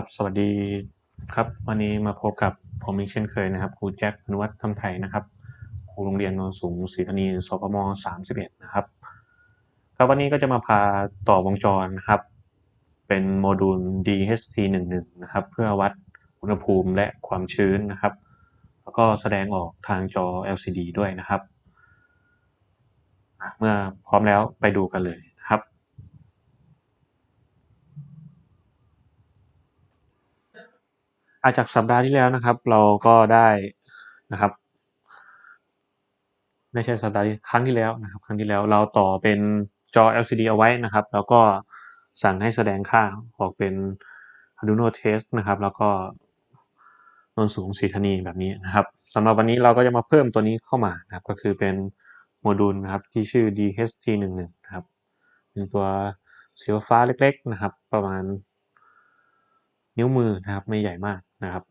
ครับสวัสดีครับ วันนี้มาพบกับผมอีกเช่นเคยนะครับครูแจ็คพนวัฒน์ทำไทยนะครับครูโรงเรียนนนสูงศรีธานีสพม31นะครับครับวันนี้ก็จะมาพาต่อวงจรนะครับ เป็นโมดูล DHT11 นะครับ เพื่อวัดอุณหภูมิและความชื้นนะครับ แล้วก็แสดงออกทางจอ LCD ด้วยนะครับ เมื่อพร้อมแล้วไปดูกันเลยนะครับ อาจากสัปดาห์ที่แล้วนะครับ เราก็ได้นะครับไม่ใช่สัปดาห์ครั้งที่แล้วนะครับ ครั้งที่แล้วเราต่อเป็นจอ LCD เอาไว้นะครับ แล้วก็สั่งให้แสดงค่าออกเป็น Arduino Test นะครับ แล้วก็นนสูงสีธนีแบบนี้นะครับสำหรับวันนี้เราก็จะมาเพิ่มตัวนี้เข้ามานะครับ ก็คือเป็นโมดูลนะครับที่ชื่อ DHT11 นะครับเป็นตัวสีฟ้าเล็ก ๆนะครับ ประมาณ นิ้วมือนะครับ ไม่ใหญ่มาก นะครับ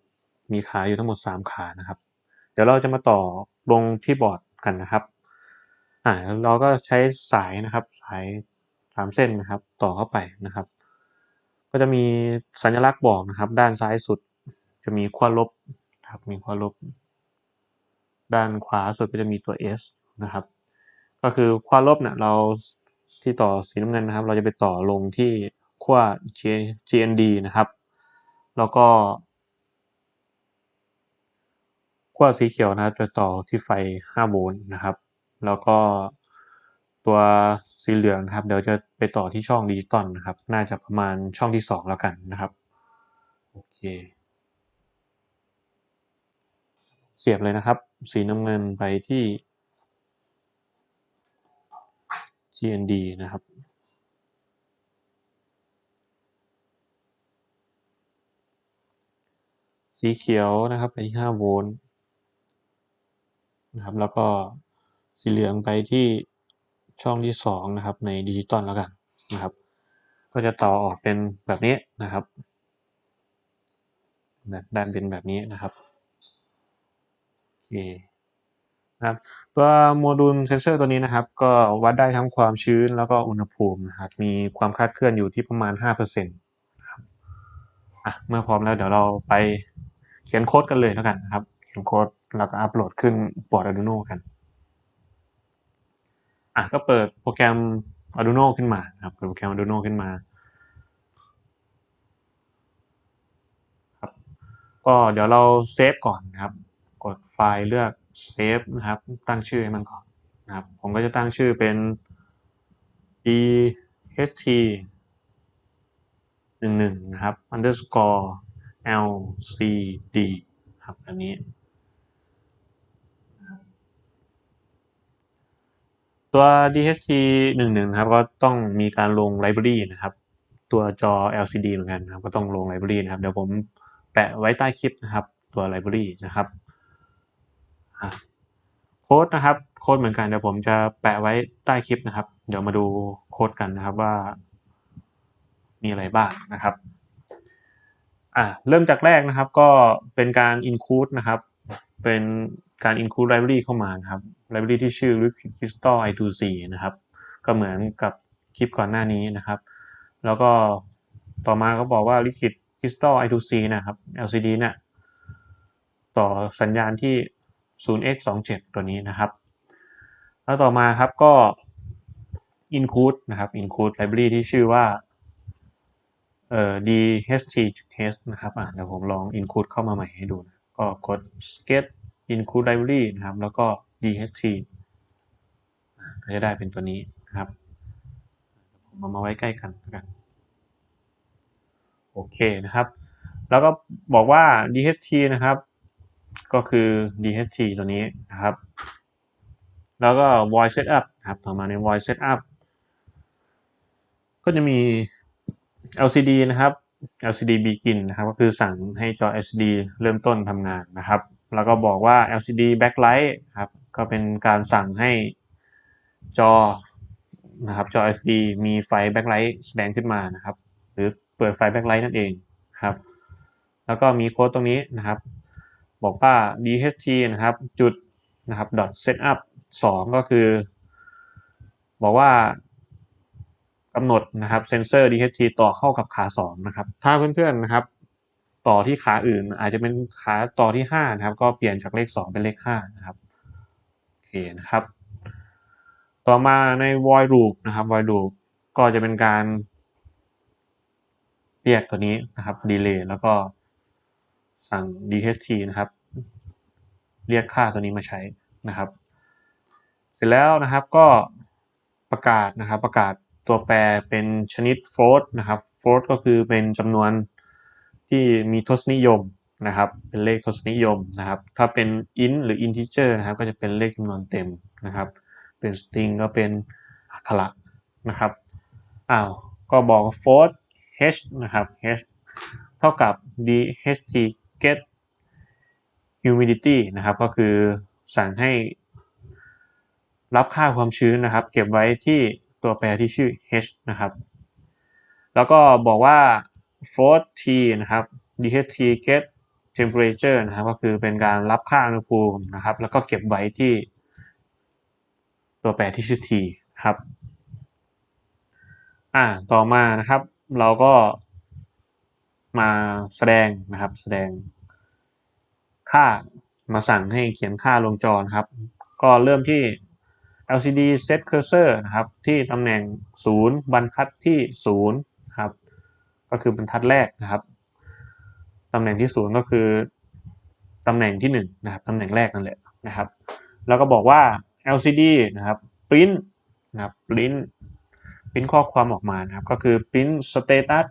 มีขาอยู่ทั้งหมด 3 ขานะครับ เดี๋ยวเราจะมาต่อลงที่บอร์ดกันนะครับอ่าเราก็ใช้สายนะครับ สายสามเส้นนะครับ ต่อเข้าไปนะครับ ก็จะมีสัญลักษณ์บอกนะครับ ด้านซ้ายสุดจะมีขั้วลบนะครับมีขั้วลบ ด้านขวาสุดก็จะมีตัว S นะครับ ก็คือขั้วลบเนี่ยเราที่ต่อสีน้ำเงินนะครับ เราจะไปต่อลงที่ขั้ว GND นะครับ แล้วก็ ขั้วสีเขียวนะครับจะต่อที่ไฟ 5 โวลต์นะครับ แล้วก็ตัวสีเหลืองนะครับ เดี๋ยวจะไปต่อที่ช่องดิจิตอลนะครับ น่าจะประมาณช่องที่ 2 แล้วกันนะครับ โอเค เสียบเลยนะครับ สีน้ำเงินไปที่ GND นะครับสีเขียวนะครับไปที่5โวลต์ นะครับ แล้วก็สีเหลืองไปที่ช่องที่2นะครับในดิจิตอลแล้วกันนะครับ ก็จะต่อออกเป็นแบบนี้นะครับแบบด้านเป็นแบบนี้นะครับโอเคนะครับตัวโมดูลเซนเซอร์ตัวนี้นะครับ ก็วัดได้ทั้งความชื้นแล้วก็อุณหภูมินะครับมีความคลาดเคลื่อนอยู่ที่ประมาณ 5%นะครับอะเมื่อพร้อมแล้วเดี๋ยวเราไปเขียนโค้ดกันเลยแล้วกันนะครับ เขียนโค้ดแล้วก็อัปโหลดขึ้นบอร์ด Arduino กัน อะก็เปิดโปรแกรม Arduino ขึ้นมาครับเปิดโปรแกรม Arduino ขึ้นมาครับก็เดี๋ยวเราเซฟก่อนนะครับ กดไฟล์เลือกเซฟนะครับ ตั้งชื่อให้มันก่อนนะครับ ผมก็จะตั้งชื่อเป็น dht หนึ่งหนึ่งนะครับ underscore lcd ครับอันนี้ ตัว DHT 1 1นะครับก็ต้องมีการลงไลบรารีนะครับ ตัวจอ LCD เหมือนกันนะครับ ก็ต้องลงไลบรารีนะครับ เดี๋ยวผมแปะไว้ใต้คลิปนะครับ ตัวไลบรารีนะครับโค้ดนะครับโค้ดเหมือนกันเดี๋ยวผมจะแปะไว้ใต้คลิปนะครับ เดี๋ยวมาดูโค้ดกันนะครับว่า มีอะไรบ้างนะครับอ่าเริ่มจากแรกนะครับก็เป็นการ include นะครับ เป็นการ include library เข้ามาครับ library ที่ชื่อ Liquid Crystal I2C นะครับ ก็เหมือนกับคลิปก่อนหน้านี้นะครับ แล้วก็ต่อมาก็บอกว่า Liquid Crystal I2C นะครับ LCD เนี่ยต่อสัญญาณที่ 0x27 ตัวนี้นะครับ แล้วต่อมาครับก็ include นะครับ include library ที่ชื่อว่าเอ่อ dht test นะครับอะเดี๋ยวผมลอง include เข้ามาใหม่ให้ดูนะ ก็กด get include library นะครับ แล้วก็ dht ก็จะได้เป็นตัวนี้นะครับ ผมเอามาไว้ใกล้กันกัน โอเคนะครับ แล้วก็บอกว่า dht นะครับ ก็คือ dht ตัวนี้นะครับ แล้วก็ voice setup นะครับ ต่อมาใน voice setup ก็จะมี LCD นะครับ LCD begin นะครับก็คือสั่งให้จอ LCD เริ่มต้นทำงานนะครับ แล้วก็บอกว่า LCD backlight ครับก็เป็นการสั่งให้จอนะครับจอ LCD มีไฟ backlight แสดงขึ้นมานะครับ หรือเปิดไฟ backlight นั่นเองครับ แล้วก็มีโค้ดตรงนี้นะครับ บอกว่า DHT นะครับจุดนะครับ dot setup 2 ก็คือ บอกว่า กำหนดนะครับเซนเซอร์ DHT ต่อเข้ากับขา2นะครับถ้าเพื่อนๆนะครับ ต่อที่ขาอื่น อาจจะเป็นขาต่อที่ห้านะครับก็เปลี่ยนจากเลขสองเป็นเลขห้านะครับโอเคนะครับ ต่อมาใน void loop นะครับ void loop ก็จะเป็นการ เรียกตัวนี้นะครับ delay แล้วก็สั่ง dht นะครับ เรียกค่าตัวนี้มาใช้นะครับ เสร็จแล้วนะครับก็ประกาศนะครับประกาศ ตัวแปรเป็นชนิด float นะครับ float ก็คือเป็นจำนวนที่มีทศนิยมนะครับเป็นเลขทศนิยมนะครับถ้าเป็น int หรือ integer นะครับก็จะเป็นเลขจำนวนเต็มนะครับ เป็น string ก็เป็นอักขระนะครับอ้าวก็บอก float h นะครับ h เท่ากับ dht get humidity นะครับก็คือสั่งให้รับค่าความชื้นนะครับ เก็บไว้ที่ ตัวแปรที่ชื่อ h นะครับ แล้วก็บอกว่า float t นะครับ dht get temperature นะครับ ก็คือเป็นการรับค่าอุณหภูมินะครับ แล้วก็เก็บไว้ที่ ตัวแปรที่ชื่อ t ครับ อ่า ต่อมานะครับ เราก็มาแสดงนะครับ แสดงค่ามาสั่งให้เขียนค่าลงจอนะครับ ก็เริ่มที่ LCD set cursor นะครับที่ตำแหน่ง 0 บรรทัดที่ 0 ครับ ก็คือบรรทัดแรกนะครับตำแหน่งที่ 0 ก็คือตำแหน่งที่1นะครับตำแหน่งแรกนั่นแหละนะครับ แล้วก็บอกว่า LCD นะครับ print นะครับ print print ข้อความออกมานะครับ ก็คือ print status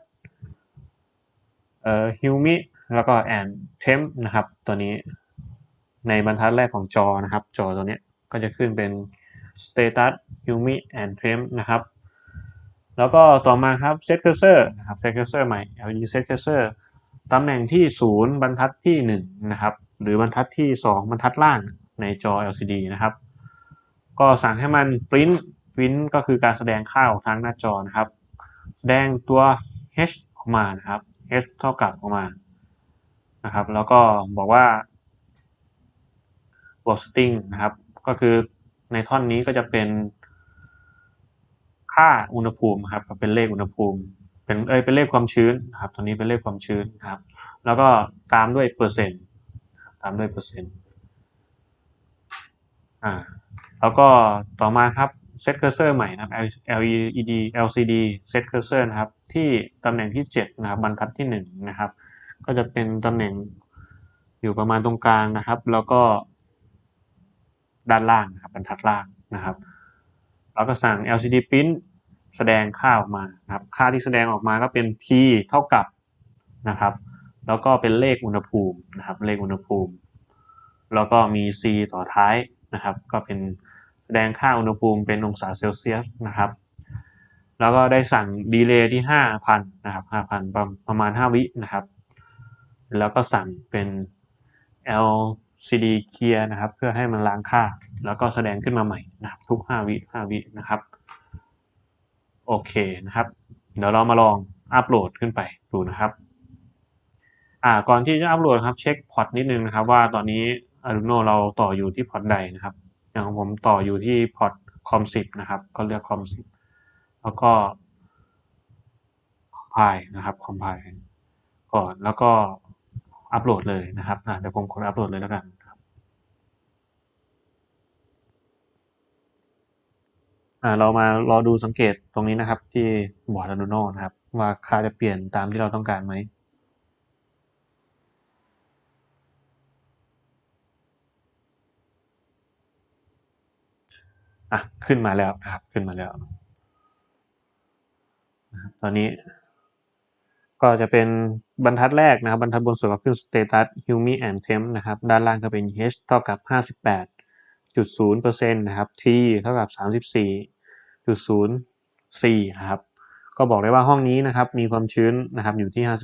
เอ่อ humi แล้วก็ and temp นะครับ ตัวนี้ในบรรทัดแรกของจอนะครับ จอตัวนี้ก็จะขึ้นเป็น status humi and temp นะครับ แล้วก็ต่อมาครับ set cursor นะครับ set cursor ใหม่ LED set cursor ตำแหน่งที่ 0 บรรทัดที่ 1 นะครับ หรือบรรทัดที่ 2 บรรทัดล่างในจอ LCD นะครับ ก็สั่งให้มัน print print ก็คือการแสดงค่าออกทางหน้าจอนะครับ แสดงตัว h ออกมานะครับ h เท่ากับออกมานะครับ แล้วก็บอกว่าบวก string นะครับ ก็คือ ในท่อนนี้ก็จะเป็นค่าอุณหภูมิครับก็เป็นเลขอุณหภูมิ เป็นเอ้ยเป็นเลขความชื้นนะครับตัวนี้เป็นเลขความชื้นครับ แล้วก็ตามด้วยเปอร์เซ็นต์ตามด้วยเปอร์เซ็นต์อ่าแล้วก็ต่อมาครับ set cursor ใหม่นะครับ LED LCD set cursor นะครับ ที่ตำแหน่งที่ 7 นะครับบรรทัดที่ 1 นะครับ ก็จะเป็นตำแหน่งอยู่ประมาณตรงกลางนะครับ แล้วก็ ด้านล่างนะครับบรรทัดล่างนะครับแล้วก็สั่ง LCD print แสดงค่าออกมาครับค่าที่แสดงออกมาก็เป็น t เท่ากับนะครับ แล้วก็เป็นเลขอุณหภูมินะครับ เลขอุณหภูมิ แล้วก็มี c ต่อท้ายนะครับ ก็เป็นแสดงค่าอุณหภูมิเป็นองศาเซลเซียสนะครับ แล้วก็ได้สั่งดีเลย์ที่ 5,000นะครับ5,000 ประประมาณ 5 วินะครับ แล้วก็สั่งเป็น L cd clear นะครับ เพื่อให้มันล้างค่า แล้วก็แสดงขึ้นมาใหม่นะครับ ทุก 5 วิ5วินะครับโอเคนะครับ เดี๋ยวเรามาลองอัปโหลดขึ้นไปดูนะครับอ่าก่อนที่จะอัปโหลดครับเช็คพอร์ตนิดนึงนะครับ ว่าตอนนี้ Arduino เราต่ออยู่ที่พอร์ตใดนะครับ อย่างของผมต่ออยู่ที่พอร์ตคอม10นะครับ ก็เลือกคอม10แล้วก็คอมไพล์นะครับคอมไพล์ก่อนแล้วก็อัปโหลดเลยนะครับเดี๋ยวผมกดอัปโหลดเลยแล้วกันครับ อ่าเรามารอดูสังเกตตรงนี้นะครับที่บอร์ด Arduino นะครับ ว่าค่าจะเปลี่ยนตามที่เราต้องการไหมอะขึ้นมาแล้วนะครับขึ้นมาแล้วนะครับตอนนี้ ก็จะเป็นบรรทัดแรกนะครับ บรรทัดบนสุดก็ขึ้น status humi and temp นะครับ ด้านล่างก็เป็น h เท่ากับ 58.0%นะครับ t เท่ากับ 34.04 นะครับ ก็บอกได้ว่าห้องนี้นะครับมีความชื้นนะครับอยู่ที่ 59.0%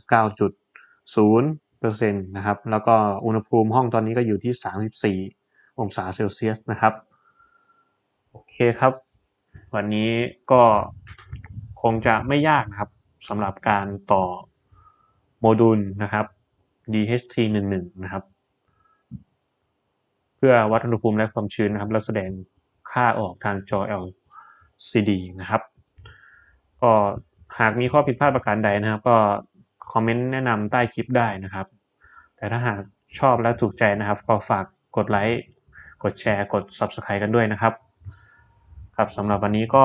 นะครับ แล้วก็อุณหภูมิห้องตอนนี้ก็อยู่ที่ 34 องศาเซลเซียสนะครับ โอเคครับ วันนี้ก็คงจะไม่ยากนะครับสำหรับการต่อโมดูลนะครับ DHT11 นะครับ พื่อวัดอุณหภูมิและความชื้นนะครับ แล้วแสดงค่าออกทางจอ LCD นะครับ ก็หากมีข้อผิดพลาดประการใดนะครับ ก็คอมเมนต์แนะนำใต้คลิปได้นะครับ แต่ถ้าหากชอบและถูกใจนะครับ ก็ฝากกดไลค์ กดแชร์ กด Subscribe กันด้วยนะครับ ครับสำหรับวันนี้ก็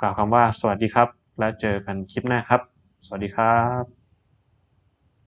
กล่าวคำว่าสวัสดีครับ และเจอกันคลิปหน้าครับ สวัสดีครับ